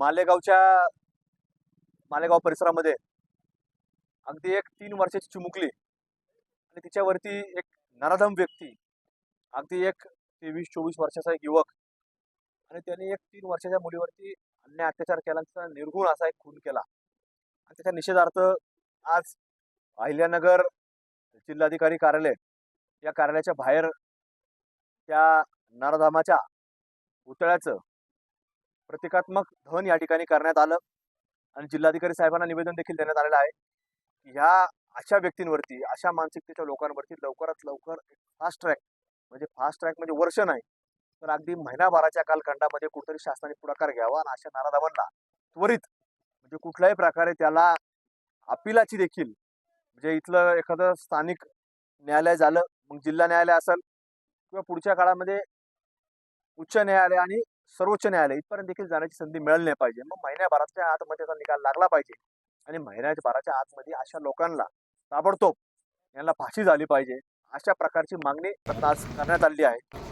मालेगावच्या मालेगाव परिसरामध्ये अगदी एक तीन वर्षाची चिमुकली आणि तिच्यावरती एक नराधम व्यक्ती अगदी एक तेवीस चोवीस वर्षाचा एक युवक आणि त्याने एक तीन वर्षाच्या मुलीवरती अन्याय अत्याचार केल्याचा निर्गुण असा एक खून केला. आणि त्याच्या निषेधार्थ आज अहिल्यानगर जिल्हाधिकारी कार्यालय या कार्यालयाच्या बाहेर त्या नराधामाच्या पुतळ्याचं प्रतिकात्मक धन या ठिकाणी करण्यात आलं. आणि जिल्हाधिकारी साहेबांना निवेदन देखील देण्यात आलेलं आहे. ह्या अशा व्यक्तींवरती अशा मानसिकतेच्या लोकांवरती लवकरात लवकर फास्ट ट्रॅक म्हणजे फास्ट ट्रॅक म्हणजे वर्ष नाही तर अगदी महिनाभराच्या कालखंडामध्ये कुठेतरी शासनाने पुढाकार घ्यावा आणि अशा नाराधावांना त्वरित म्हणजे कुठल्याही प्रकारे त्याला अपिलाची देखील म्हणजे इथलं एखादं स्थानिक न्यायालय झालं मग जिल्हा न्यायालय असेल किंवा पुढच्या काळामध्ये उच्च न्यायालय आणि सर्वोच्च न्यायालय इथपर्यंत देखील जाण्याची संधी मिळाली नाही पाहिजे. मग महिन्याभराच्या आतमध्ये त्याचा निकाल लागला पाहिजे. आणि महिन्याच्या भराच्या आतमध्ये अशा लोकांना ताबडतोब यांना फाशी झाली पाहिजे. अशा प्रकारची मागणी आज करण्यात आलेली आहे.